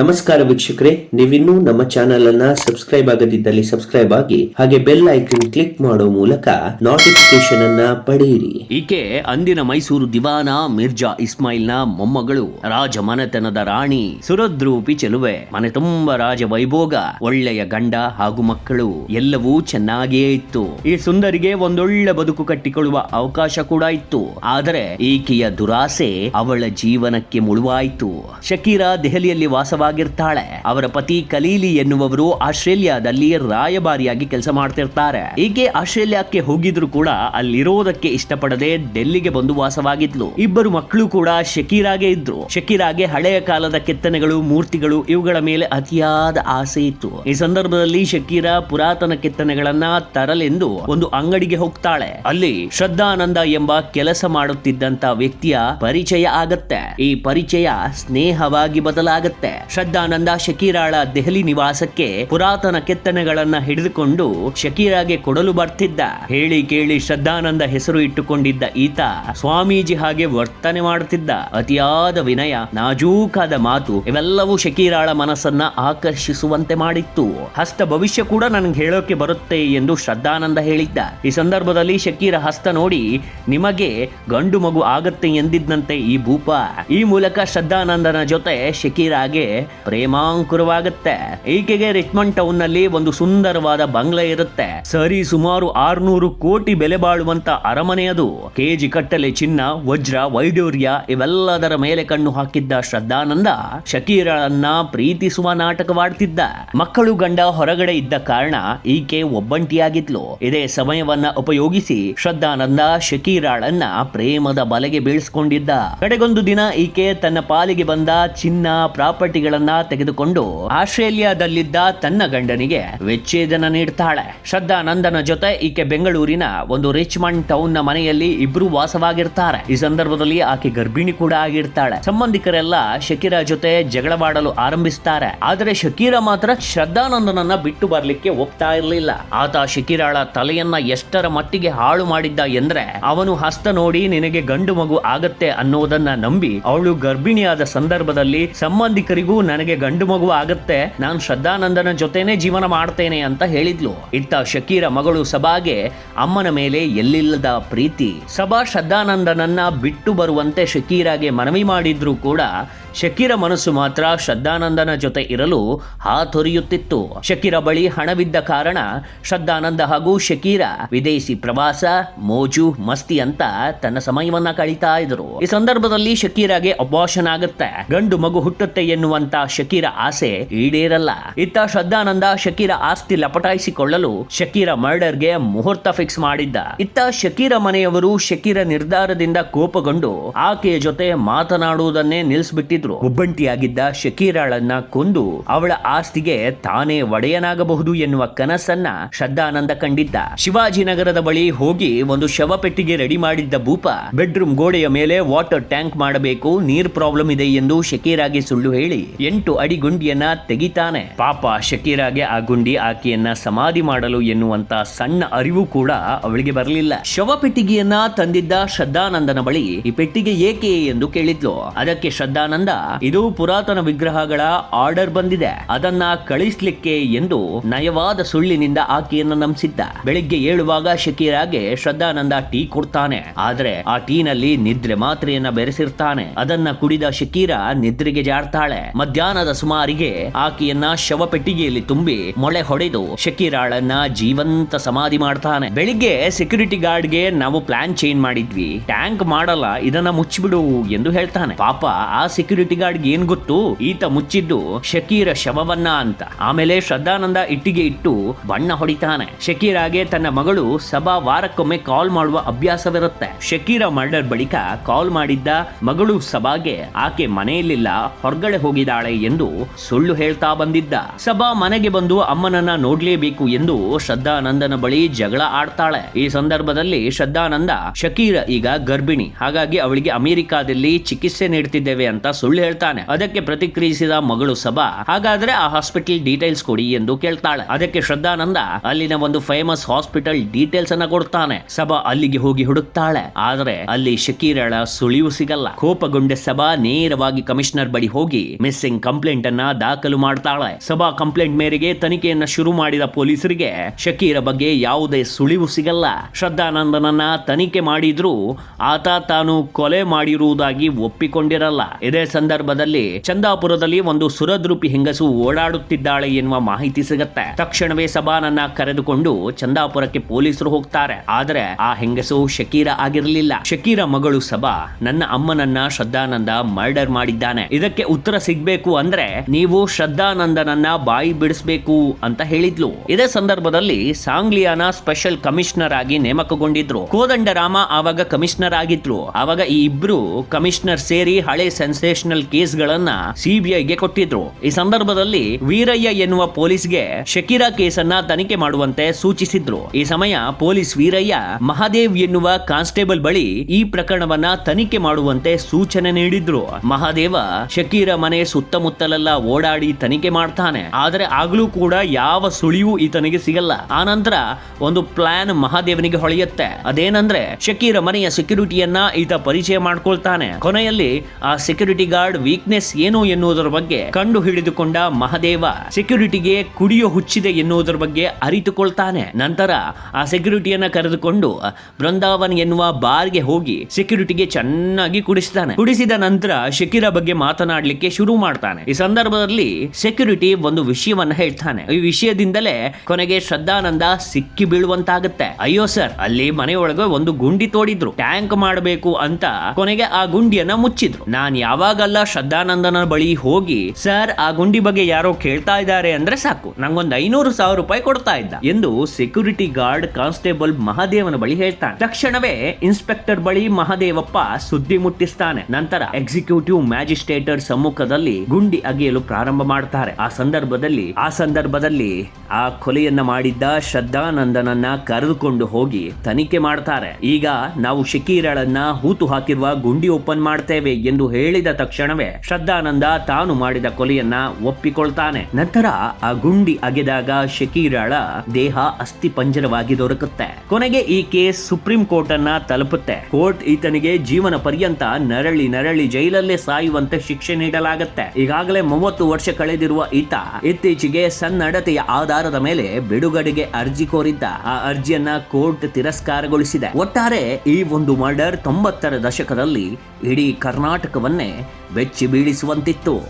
ನಮಸ್ಕಾರ ವೀಕ್ಷಕರೇ, ನೀವಿನ್ನೂ ನಮ್ಮ ಚಾನೆಲ್ ಅನ್ನ ಸಬ್ಸ್ಕ್ರೈಬ್ ಆಗದಿದ್ದಲ್ಲಿ ಸಬ್ಸ್ಕ್ರೈಬ್ ಆಗಿ, ಹಾಗೆ ಬೆಲ್ ಐಕನ್ ಕ್ಲಿಕ್ ಮಾಡೋ ಮೂಲಕ ನೋಟಿಫಿಕೇಶನ್ ಅನ್ನ ಪಡೆಯಿರಿ. ಈಕೆ ಅಂದಿನ ಮೈಸೂರು ದಿವಾನ ಮಿರ್ಜಾ ಇಸ್ಮಾಯಿಲ್ನ ಮೊಮ್ಮಗಳು ರಾಜ ಮನೆತನದ ರಾಣಿ ಸುರದ್ರೂಪಿ ಚೆಲುವೆ. ಮನೆ ತುಂಬ ರಾಜ ವೈಭೋಗ ಒಳ್ಳೆಯ ಗಂಡ ಹಾಗೂ ಮಕ್ಕಳು, ಎಲ್ಲವೂ ಚೆನ್ನಾಗಿಯೇ ಇತ್ತು. ಈ ಸುಂದರಿಗೆ ಒಂದೊಳ್ಳೆ ಬದುಕು ಕಟ್ಟಿಕೊಳ್ಳುವ ಅವಕಾಶ ಕೂಡ ಇತ್ತು. ಆದರೆ ಈಕೆಯ ದುರಾಸೆ ಅವಳ ಜೀವನಕ್ಕೆ ಮುಳುವಾಯಿತು. ಶಕೀರಾ ದೆಹಲಿಯಲ್ಲಿ ವಾಸವಾಗಿರ್ತಾಳೆ ಅವರ ಪತಿ ಕಲೀಲಿ ಎನ್ನುವವರು ಆಸ್ಟ್ರೇಲಿಯಾದಲ್ಲಿ ರಾಯಭಾರಿಯಾಗಿ ಕೆಲಸ ಮಾಡ್ತಿರ್ತಾರೆ. ಹೀಗೆ ಆಸ್ಟ್ರೇಲಿಯಾಕ್ಕೆ ಹೋಗಿದ್ರು ಕೂಡ ಅಲ್ಲಿರೋದಕ್ಕೆ ಇಷ್ಟಪಡದೆ ಡೆಲ್ಲಿಗೆ ಬಂದು ವಾಸವಾಗಿದ್ಲು. ಇಬ್ಬರು ಮಕ್ಕಳು ಕೂಡ ಶಕೀರಾಗೆ ಇದ್ರು. ಶಕೀರಾಗೆ ಹಳೆಯ ಕಾಲದ ಕೆತ್ತನೆಗಳು, ಮೂರ್ತಿಗಳು ಇವುಗಳ ಮೇಲೆ ಅತಿಯಾದ ಆಸೆ ಇತ್ತು. ಈ ಸಂದರ್ಭದಲ್ಲಿ ಶಕೀರಾ ಪುರಾತನ ಕೆತ್ತನೆಗಳನ್ನ ತರಲೆಂದು ಒಂದು ಅಂಗಡಿಗೆ ಹೋಗ್ತಾಳೆ. ಅಲ್ಲಿ ಶ್ರದ್ಧಾನಂದ ಎಂಬ ಕೆಲಸ ಮಾಡುತ್ತಿದ್ದಂತ ವ್ಯಕ್ತಿಯ ಪರಿಚಯ ಆಗತ್ತೆ. ಈ ಪರಿಚಯ ಸ್ನೇಹವಾಗಿ ಬದಲಾಗತ್ತೆ. ಶ್ರದ್ಧಾನಂದ ಶಕೀರಾಳ ದೆಹಲಿ ನಿವಾಸಕ್ಕೆ ಪುರಾತನ ಕೆತ್ತನೆಗಳನ್ನ ಹಿಡಿದುಕೊಂಡು ಶಕೀರಾಗೆ ಕೊಡಲು ಬರ್ತಿದ್ದ. ಹೇಳಿ ಕೇಳಿ ಶ್ರದ್ಧಾನಂದ ಹೆಸರು ಇಟ್ಟುಕೊಂಡಿದ್ದ ಈತ ಸ್ವಾಮೀಜಿ ಹಾಗೆ ವರ್ತನೆ ಮಾಡುತ್ತಿದ್ದ ಅತಿಯಾದ ವಿನಯ, ನಾಜೂಕಾದ ಮಾತು ಇವೆಲ್ಲವೂ ಶಕೀರಾಳ ಮನಸ್ಸನ್ನ ಆಕರ್ಷಿಸುವಂತೆ ಮಾಡಿತ್ತು. ಹಸ್ತ ಭವಿಷ್ಯ ಕೂಡ ನನಗೆ ಹೇಳೋಕೆ ಬರುತ್ತೆ ಎಂದು ಶ್ರದ್ಧಾನಂದ ಹೇಳಿದ್ದ. ಈ ಸಂದರ್ಭದಲ್ಲಿ ಶಕೀರ ಹಸ್ತ ನೋಡಿ, ನಿಮಗೆ ಗಂಡು ಮಗು ಆಗತ್ತೆ ಎಂದಿದ್ದಂತೆ ಈ ಭೂಪ. ಈ ಮೂಲಕ ಶ್ರದ್ಧಾನಂದನ ಜೊತೆ ಶಕೀರಾಗೆ ಪ್ರೇಮಾಂಕುರವಾಗುತ್ತೆ. ಈಕೆಗೆ ರಿಚ್ಮಂಡ್ ಟೌನ್ನಲ್ಲಿ ಒಂದು ಸುಂದರವಾದ ಬಂಗ್ಲೆ ಇರುತ್ತೆ. ಸರಿ ಸುಮಾರು ಆರ್ನೂರು ಕೋಟಿ ಬೆಲೆ ಬಾಳುವಂತ ಅರಮನೆ ಅದು. ಕೆಜಿ ಕಟ್ಟಲೆ ಚಿನ್ನ, ವಜ್ರ, ವೈಡೂರ್ಯ ಇವೆಲ್ಲದರ ಮೇಲೆ ಕಣ್ಣು ಹಾಕಿದ್ದ ಶ್ರದ್ಧಾನಂದ ಶಕೀರಳನ್ನ ಪ್ರೀತಿಸುವ ನಾಟಕವಾಡ್ತಿದ್ದ. ಮಕ್ಕಳು ಗಂಡ ಹೊರಗಡೆ ಇದ್ದ ಕಾರಣ ಈಕೆ ಒಬ್ಬಂಟಿಯಾಗಿದ್ಲು. ಇದೇ ಸಮಯವನ್ನ ಉಪಯೋಗಿಸಿ ಶ್ರದ್ಧಾನಂದ ಶಕೀರಾಳನ್ನ ಪ್ರೇಮದ ಬಲೆಗೆ ಬೀಳ್ಸ್ಕೊಂಡಿದ್ದ. ಕಡೆಗೊಂದು ದಿನ ಈಕೆ ತನ್ನ ಪಾಲಿಗೆ ಬಂದ ಚಿನ್ನ ಪ್ರಾಪರ್ಟಿಗಳನ್ನ ತೆಗೆದುಕೊಂಡು ಆಸ್ಟ್ರೇಲಿಯಾದಲ್ಲಿದ್ದ ತನ್ನ ಗಂಡನಿಗೆ ವಿಚ್ಛೇದನ ನೀಡ್ತಾಳೆ. ಶ್ರದ್ಧಾನಂದನ ಜೊತೆ ಈಕೆ ಬೆಂಗಳೂರಿನ ಒಂದು ರಿಚ್ಮಂಡ್ ಟೌನ್ ಮನೆಯಲ್ಲಿ ಇಬ್ರು ವಾಸವಾಗಿರ್ತಾರೆ. ಈ ಸಂದರ್ಭದಲ್ಲಿ ಆಕೆ ಗರ್ಭಿಣಿ ಕೂಡ ಆಗಿರ್ತಾಳೆ. ಸಂಬಂಧಿಕರೆಲ್ಲ ಶಕೀರ ಜೊತೆ ಜಗಳವಾಡಲು ಆರಂಭಿಸ್ತಾರೆ. ಆದರೆ ಶಕೀರ ಮಾತ್ರ ಶ್ರದ್ಧಾನಂದನನ್ನ ಬಿಟ್ಟು ಬರ್ಲಿಕ್ಕೆ ಒಪ್ತಾ ಇರಲಿಲ್ಲ. ಆತ ಶಕೀರಾಳ ತಲೆಯನ್ನ ಎಷ್ಟರ ಮಟ್ಟಿಗೆ ಹಾಳು ಮಾಡಿದ್ದ ಎಂದ್ರೆ ಅವನು ಹಸ್ತ ನೋಡಿ ನಿನಗೆ ಗಂಡು ಮಗು ಆಗತ್ತೆ ಅನ್ನೋದನ್ನ ನಂಬಿ ಅವಳು ಗರ್ಭಿಣಿಯಾದ ಸಂದರ್ಭದಲ್ಲಿ ಸಂಬಂಧಿಕರಿಗೂ ನನಗೆ ಗಂಡು ಮಗು ಆಗತ್ತೆ, ನಾನು ಶ್ರದ್ಧಾನಂದನ ಜೊತೆನೆ ಜೀವನ ಮಾಡ್ತೇನೆ ಅಂತ ಹೇಳಿದ್ಲು. ಇತ್ತ ಶಕೀರ ಮಗಳು ಸಭಾಗೆ ಅಮ್ಮನ ಮೇಲೆ ಎಲ್ಲಿಲ್ಲದ ಪ್ರೀತಿ. ಸಭಾ ಶ್ರದ್ಧಾನಂದನನ್ನ ಬಿಟ್ಟು ಬರುವಂತೆ ಶಕೀರಾಗೆ ಮನವಿ ಮಾಡಿದ್ರು ಕೂಡ ಶಕೀರ ಮನಸ್ಸು ಮಾತ್ರ ಶ್ರದ್ಧಾನಂದನ ಜೊತೆ ಇರಲು ಹಾತೊರೆಯುತ್ತಿತ್ತು. ಶಕೀರ ಬಳಿ ಹಣವಿದ್ದ ಕಾರಣ ಶ್ರದ್ಧಾನಂದ ಹಾಗೂ ಶಕೀರ ವಿದೇಶಿ ಪ್ರವಾಸ, ಮೋಜು, ಮಸ್ತಿ ಅಂತ ತನ್ನ ಸಮಯವನ್ನ ಕಳೀತಾ ಇದ್ರು. ಈ ಸಂದರ್ಭದಲ್ಲಿ ಶಕೀರಾಗೆ ಅಬಾಷನ್ ಆಗುತ್ತೆ. ಗಂಡು ಮಗು ಹುಟ್ಟುತ್ತೆ ಎನ್ನುವಂತ ಶಕೀರ ಆಸೆ ಈಡೇರಲ್ಲ. ಇತ್ತ ಶ್ರದ್ಧಾನಂದ ಶಕೀರ ಆಸ್ತಿ ಲಪಟಾಯಿಸಿಕೊಳ್ಳಲು ಶಕೀರ ಮರ್ಡರ್ಗೆ ಮುಹೂರ್ತ ಫಿಕ್ಸ್ ಮಾಡಿದ್ದ. ಇತ್ತ ಶಕೀರ ಮನೆಯವರು ಶಕೀರ ನಿರ್ಧಾರದಿಂದ ಕೋಪಗೊಂಡು ಆಕೆಯ ಜೊತೆ ಮಾತನಾಡುವುದನ್ನೇ ನಿಲ್ಲಿಸ್ಬಿಟ್ಟಿದ್ರು ಒಬ್ಬಂಟಿಯಾಗಿದ್ದ ಶಕೀರಾಳನ್ನ ಕೊಂದು ಅವಳ ಆಸ್ತಿಗೆ ತಾನೇ ಒಡೆಯನಾಗಬಹುದು ಎನ್ನುವ ಕನಸನ್ನ ಶ್ರದ್ಧಾನಂದ ಕಂಡಿದ್ದ. ಶಿವಾಜಿನಗರದ ಬಳಿ ಹೋಗಿ ಒಂದು ಶವಪೆಟ್ಟಿಗೆ ರೆಡಿ ಮಾಡಿದ್ದ ಭೂಪ, ಬೆಡ್ರೂಮ್ ಗೋಡೆಯ ಮೇಲೆ ವಾಟರ್ ಟ್ಯಾಂಕ್ ಮಾಡಬೇಕು, ನೀರ್ ಪ್ರಾಬ್ಲಮ್ ಇದೆ ಎಂದು ಶಕೀರಾಗೆ ಸುಳ್ಳು ಹೇಳಿ ಎಂಟು ಅಡಿ ಗುಂಡಿಯನ್ನ ತೆಗಿತಾನೆ. ಪಾಪ ಶಕೀರಾಗೆ ಆ ಗುಂಡಿ ಆಕೆಯನ್ನ ಸಮಾಧಿ ಮಾಡಲು ಎನ್ನುವಂತ ಸಣ್ಣ ಅರಿವು ಕೂಡ ಅವಳಿಗೆ ಬರಲಿಲ್ಲ. ಶವಪೆಟ್ಟಿಗೆಯನ್ನ ತಂದಿದ್ದ ಶ್ರದ್ಧಾನಂದನ ಬಳಿ ಈ ಪೆಟ್ಟಿಗೆ ಏಕೆ ಎಂದು ಕೇಳಿದ್ಲು. ಅದಕ್ಕೆ ಶ್ರದ್ಧಾನಂದ ಇದು ಪುರಾತನ ವಿಗ್ರಹಗಳ ಆರ್ಡರ್ ಬಂದಿದೆ. ಅದನ್ನ ಕಳಿಸ್ಲಿಕ್ಕೆ ಎಂದು ನಯವಾದ ಸುಳ್ಳಿನಿಂದ ಆಕೆಯನ್ನ ನಂಬಿಸಿದ್ದ. ಬೆಳಿಗ್ಗೆ ಏಳುವಾಗ ಶಕೀರಾಗೆ ಶ್ರದ್ಧಾನಂದ ಟೀ ಕೊಡ್ತಾನೆ. ಆದ್ರೆ ಆ ಟೀನಲ್ಲಿ ನಿದ್ರೆ ಮಾತ್ರೆಯನ್ನ ಬೆರೆಸಿರ್ತಾನೆ. ಅದನ್ನ ಕುಡಿದ ಶಕೀರ ನಿದ್ರೆಗೆ ಜಾರ್ತಾಳೆ. ಮಧ್ಯಾಹ್ನದ ಸುಮಾರಿಗೆ ಆಕೆಯನ್ನ ಶವ ಪೆಟ್ಟಿಗೆಯಲ್ಲಿ ತುಂಬಿ ಮೊಳೆ ಹೊಡೆದು ಶಕೀರಾಳನ್ನ ಜೀವಂತ ಸಮಾಧಿ ಮಾಡ್ತಾನೆ. ಬೆಳಿಗ್ಗೆ ಸೆಕ್ಯೂರಿಟಿ ಗಾರ್ಡ್ಗೆ ನಾವು ಪ್ಲಾನ್ ಚೇಂಜ್ ಮಾಡಿದ್ವಿ. ಟ್ಯಾಂಕ್ ಮಾಡಲ್ಲ, ಇದನ್ನ ಮುಚ್ಚಿಬಿಡು ಎಂದು ಹೇಳ್ತಾನೆ. ಪಾಪ ಆ ಸೆಕ್ಯೂರಿಟಿ ಗಾರ್ಡ್ಗೆ ಏನ್ ಗೊತ್ತು? ಈತ ಮುಚ್ಚಿದ್ದು ಶಕೀರ ಶವವನ್ನ ಅಂತ. ಆಮೇಲೆ ಶ್ರದ್ಧಾನಂದ ಇಟ್ಟಿಗೆ ಇಟ್ಟು ಬಣ್ಣ ಹೊಡಿತಾನೆ. ಶಕೀರಾಗೆ ತನ್ನ ಮಗಳು ಸಭಾ ವಾರಕ್ಕೊಮ್ಮೆ ಕಾಲ್ ಮಾಡುವ ಅಭ್ಯಾಸವಿರುತ್ತೆ. ಶಕೀರ ಮರ್ಡರ್ ಬಳಿಕ ಕಾಲ್ ಮಾಡಿದ್ದ ಮಗಳು ಸಭಾಗೆ ಆಕೆ ಮನೆಯಲ್ಲಿಲ್ಲ, ಹೊರಗಡೆ ಹೋಗಿದ್ದಾಳೆ ಎಂದು ಸುಳ್ಳು ಹೇಳ್ತಾ ಬಂದಿದ್ದ. ಸಭಾ ಮನೆಗೆ ಬಂದು ಅಮ್ಮನನ್ನ ನೋಡ್ಲೇಬೇಕು ಎಂದು ಶ್ರದ್ಧಾನಂದನ ಬಳಿ ಜಗಳ ಆಡ್ತಾಳೆ. ಈ ಸಂದರ್ಭದಲ್ಲಿ ಶ್ರದ್ಧಾನಂದ, ಶಕೀರ ಈಗ ಗರ್ಭಿಣಿ. ಹಾಗಾಗಿ ಅವಳಿಗೆ ಅಮೆರಿಕಾದಲ್ಲಿ ಚಿಕಿತ್ಸೆ ನೀಡ್ತಿದ್ದೇವೆ ಅಂತ ಸುಳ್ಳು ಸುಳ್ಳು ಹೇಳ್ತಾನೆ. ಅದಕ್ಕೆ ಪ್ರತಿಕ್ರಿಯಿಸಿದ ಮಗಳು ಸಭಾ, ಹಾಗಾದ್ರೆ ಆ ಹಾಸ್ಪಿಟಲ್ ಡೀಟೇಲ್ಸ್ ಕೊಡಿ ಎಂದು ಕೇಳ್ತಾಳೆ. ಅದಕ್ಕೆ ಶ್ರದ್ಧಾನಂದ ಅಲ್ಲಿನ ಒಂದು ಫೇಮಸ್ ಹಾಸ್ಪಿಟಲ್ ಡೀಟೇಲ್ಸ್ ಅನ್ನ ಕೊಡ್ತಾನೆ. ಸಭಾ ಅಲ್ಲಿಗೆ ಹೋಗಿ ಹುಡುಕ್ತಾಳೆ. ಆದ್ರೆ ಅಲ್ಲಿ ಶಕೀರಳ ಸುಳಿವು ಸಿಗಲ್ಲ. ಕೋಪಗೊಂಡ ಸಭಾ ನೇರವಾಗಿ ಕಮಿಷನರ್ ಬಳಿ ಹೋಗಿ ಮಿಸ್ಸಿಂಗ್ ಕಂಪ್ಲೇಂಟ್ ಅನ್ನ ದಾಖಲು ಮಾಡ್ತಾಳೆ. ಸಭಾ ಕಂಪ್ಲೇಂಟ್ ಮೇರೆಗೆ ತನಿಖೆಯನ್ನ ಶುರು ಮಾಡಿದ ಪೊಲೀಸರಿಗೆ ಶಕೀರ ಬಗ್ಗೆ ಯಾವುದೇ ಸುಳಿವು ಸಿಗಲ್ಲ. ಶ್ರದ್ಧಾನಂದನನ್ನ ತನಿಖೆ ಮಾಡಿದ್ರೂ ಆತ ತಾನು ಕೊಲೆ ಮಾಡಿರುವುದಾಗಿ ಒಪ್ಪಿಕೊಂಡಿರಲ್ಲ. ಇದೇ ಸಂದರ್ಭದಲ್ಲಿ ಚಂದಾಪುರದಲ್ಲಿ ಒಂದು ಸುರದ್ರೂಪಿ ಹೆಂಗಸು ಓಡಾಡುತ್ತಿದ್ದಾಳೆ ಎನ್ನುವ ಮಾಹಿತಿ ಸಿಗತ್ತೆ. ತಕ್ಷಣವೇ ಸಭಾನನ್ನ ಕರೆದುಕೊಂಡು ಚಂದಾಪುರಕ್ಕೆ ಪೊಲೀಸರು ಹೋಗ್ತಾರೆ. ಆದ್ರೆ ಆ ಹೆಂಗಸು ಶಕೀರ ಆಗಿರಲಿಲ್ಲ. ಶಕೀರ ಮಗಳು ಸಭಾ ನನ್ನ ಅಮ್ಮನನ್ನ ಶ್ರದ್ಧಾನಂದ ಮರ್ಡರ್ ಮಾಡಿದ್ದಾನೆ. ಇದಕ್ಕೆ ಉತ್ತರ ಸಿಗ್ಬೇಕು ಅಂದ್ರೆ ನೀವು ಶ್ರದ್ಧಾನಂದನನ್ನ ಬಾಯಿ ಬಿಡಿಸ್ಬೇಕು ಅಂತ ಹೇಳಿದ್ಲು. ಇದೇ ಸಂದರ್ಭದಲ್ಲಿ ಸಾಂಗ್ಲಿಯಾನ ಸ್ಪೆಷಲ್ ಕಮಿಷನರ್ ಆಗಿ ನೇಮಕಗೊಂಡಿದ್ರು. ಕೋದಂಡರಾಮ ಆವಾಗ ಕಮಿಷನರ್ ಆಗಿದ್ರು. ಆವಾಗ ಈ ಇಬ್ರು ಕಮಿಷನರ್ ಸೇರಿ ಹಳೆ ಸೆನ್ಸೇಷನಲ್ ಕೇಸ್ ಗಳನ್ನ ಸಿಬಿಐಗೆ ಕೊಟ್ಟಿದ್ರು. ಈ ಸಂದರ್ಭದಲ್ಲಿ ವೀರಯ್ಯ ಎನ್ನುವ ಪೊಲೀಸ್ಗೆ ಶಕೀರಾ ಕೇಸನ್ನ ತನಿಖೆ ಮಾಡುವಂತೆ ಸೂಚಿಸಿದ್ರು. ಈ ಸಮಯ ಪೊಲೀಸ್ ವೀರಯ್ಯ ಮಹಾದೇವ್ ಎನ್ನುವ ಕಾನ್ಸ್ಟೇಬಲ್ ಬಳಿ ಈ ಪ್ರಕರಣವನ್ನ ತನಿಖೆ ಮಾಡುವಂತೆ ಸೂಚನೆ ನೀಡಿದ್ರು. ಮಹಾದೇವ ಶಕೀರ ಮನೆ ಸುತ್ತಮುತ್ತಲೆಲ್ಲ ಓಡಾಡಿ ತನಿಖೆ ಮಾಡ್ತಾನೆ. ಆದ್ರೆ ಆಗ್ಲೂ ಕೂಡ ಯಾವ ಸುಳಿವು ಈತನಿಗೆ ಸಿಗಲ್ಲ. ಆನಂತರ ಒಂದು ಪ್ಲಾನ್ ಮಹಾದೇವನಿಗೆ ಹೊಳೆಯುತ್ತೆ. ಅದೇನಂದ್ರೆ ಶಕೀರ ಮನೆಯ ಸೆಕ್ಯೂರಿಟಿಯನ್ನ ಈತ ಪರಿಚಯ ಮಾಡ್ಕೊಳ್ತಾನೆ. ಕೊನೆಯಲ್ಲಿ ಆ ಸೆಕ್ಯೂರಿಟಿ ಗಾರ್ಡ್ ವೀಕ್ನೆಸ್ ಏನು ಎನ್ನುವುದರ ಬಗ್ಗೆ ಕಂಡು ಹಿಡಿದುಕೊಂಡ ಮಹದೇವ ಸೆಕ್ಯೂರಿಟಿಗೆ ಕುಡಿಯೋ ಹುಚ್ಚಿದೆ ಎನ್ನುವುದರ ಬಗ್ಗೆ ಅರಿತುಕೊಳ್ತಾನೆ. ನಂತರ ಆ ಸೆಕ್ಯೂರಿಟಿಯನ್ನ ಕರೆದುಕೊಂಡು ಬೃಂದಾವನ್ ಎನ್ನುವ ಬಾರ್ಗೆ ಹೋಗಿ ಸೆಕ್ಯೂರಿಟಿಗೆ ಚೆನ್ನಾಗಿ ಕುಡಿಸುತ್ತಾನೆ ಕುಡಿಸಿದ ನಂತರ ಶಕೀರ ಬಗ್ಗೆ ಮಾತನಾಡಲಿಕ್ಕೆ ಶುರು ಮಾಡ್ತಾನೆ. ಈ ಸಂದರ್ಭದಲ್ಲಿ ಸೆಕ್ಯೂರಿಟಿ ಒಂದು ವಿಷಯವನ್ನ ಹೇಳ್ತಾನೆ. ಈ ವಿಷಯದಿಂದಲೇ ಕೊನೆಗೆ ಶ್ರದ್ಧಾನಂದ ಸಿಕ್ಕಿ ಬೀಳುವಂತಾಗುತ್ತೆ. ಅಯ್ಯೋ ಸರ್ ಅಲ್ಲಿ ಮನೆಯೊಳಗೆ ಒಂದು ಗುಂಡಿ ತೋಡಿದ್ರು. ಟ್ಯಾಂಕ್ ಮಾಡಬೇಕು ಅಂತ ಕೊನೆಗೆ ಆ ಗುಂಡಿಯನ್ನ ಮುಚ್ಚಿದ್ರು. ನಾನ್ ಯಾವಾಗಲ್ಲ ಶ್ರದ್ಧಾನಂದನ ಬಳಿ ಹೋಗಿ, ಸರ್, ಆ ಗುಂಡಿ ಬಗ್ಗೆ ಯಾರೋ ಕೇಳ್ತಾ ಇದ್ದಾರೆ ಅಂದ್ರೆ ಸಾಕು. ನಂಗೊಂದು ಐನೂರು ಸಾವಿರ ರೂಪಾಯಿ ಕೊಡ್ತಾ ಇದ್ದ ಎಂದು ಸೆಕ್ಯೂರಿಟಿ ಗಾರ್ಡ್ ಕಾನ್ಸ್ಟೇಬಲ್ ಮಹಾದೇವನ ಬಳಿ ಹೇಳ್ತಾನೆ. ತಕ್ಷಣವೇ ಇನ್ಸ್ಪೆಕ್ಟರ್ ಬಳಿ ಮಹಾದೇವಪ್ಪ ಸುದ್ದಿ ಮುಟ್ಟಿಸ್ತಾನೆ. ನಂತರ ಎಕ್ಸಿಕ್ಯೂಟಿವ್ ಮ್ಯಾಜಿಸ್ಟ್ರೇಟರ್ ಸಮ್ಮುಖದಲ್ಲಿ ಗುಂಡಿ ಅಗೆಯಲು ಪ್ರಾರಂಭ ಮಾಡ್ತಾರೆ. ಆ ಸಂದರ್ಭದಲ್ಲಿ ಆ ಸಂದರ್ಭದಲ್ಲಿ ಆ ಕೊಲೆಯನ್ನ ಮಾಡಿದ್ದ ಶ್ರದ್ಧಾನಂದನನ್ನ ಕರೆದುಕೊಂಡು ಹೋಗಿ ತನಿಖೆ ಮಾಡ್ತಾರೆ. ಈಗ ನಾವು ಶಕೀರಳನ್ನ ಹೂತು ಹಾಕಿರುವ ಗುಂಡಿ ಓಪನ್ ಮಾಡ್ತೇವೆ ಎಂದು ಹೇಳಿದ ತಕ್ಷಣವೇ ಶ್ರದ್ಧಾನಂದ ತಾನು ಮಾಡಿದ ಕೊಲೆಯನ್ನ ಒಪ್ಪಿಕೊಳ್ತಾನೆ. ನಂತರ ಆ ಗುಂಡಿ ಅಗೆದಾಗ ಶಕೀರಾಳ ದೇಹ ಅಸ್ಥಿ ಪಂಜರವಾಗಿ ದೊರಕುತ್ತೆ. ಕೊನೆಗೆ ಈ ಕೇಸ್ ಸುಪ್ರೀಂ ಕೋರ್ಟ್ ಅನ್ನ ತಲುಪುತ್ತೆ. ಕೋರ್ಟ್ ಈತನಿಗೆ ಜೀವನ ಪರ್ಯಂತ ನರಳಿ ನರಳಿ ಜೈಲಲ್ಲೇ ಸಾಯುವಂತೆ ಶಿಕ್ಷೆ ನೀಡಲಾಗುತ್ತೆ. ಈಗಾಗಲೇ ಮೂವತ್ತು ವರ್ಷ ಕಳೆದಿರುವ ಈತ ಇತ್ತೀಚೆಗೆ ಸನ್ನಡತೆಯ ಆಧಾರದ ಮೇಲೆ ಬಿಡುಗಡೆಗೆ ಅರ್ಜಿ ಕೋರಿದ್ದ. ಆ ಅರ್ಜಿಯನ್ನ ಕೋರ್ಟ್ ತಿರಸ್ಕಾರಗೊಳಿಸಿದೆ. ಒಟ್ಟಾರೆ ಈ ಒಂದು ಮರ್ಡರ್ ತೊಂಬತ್ತರ ದಶಕದಲ್ಲಿ ಇಡೀ ಕರ್ನಾಟಕವನ್ನೇ ಬೆಚ್ಚಿ ಬೀಳಿಸುವಂತಿತ್ತು.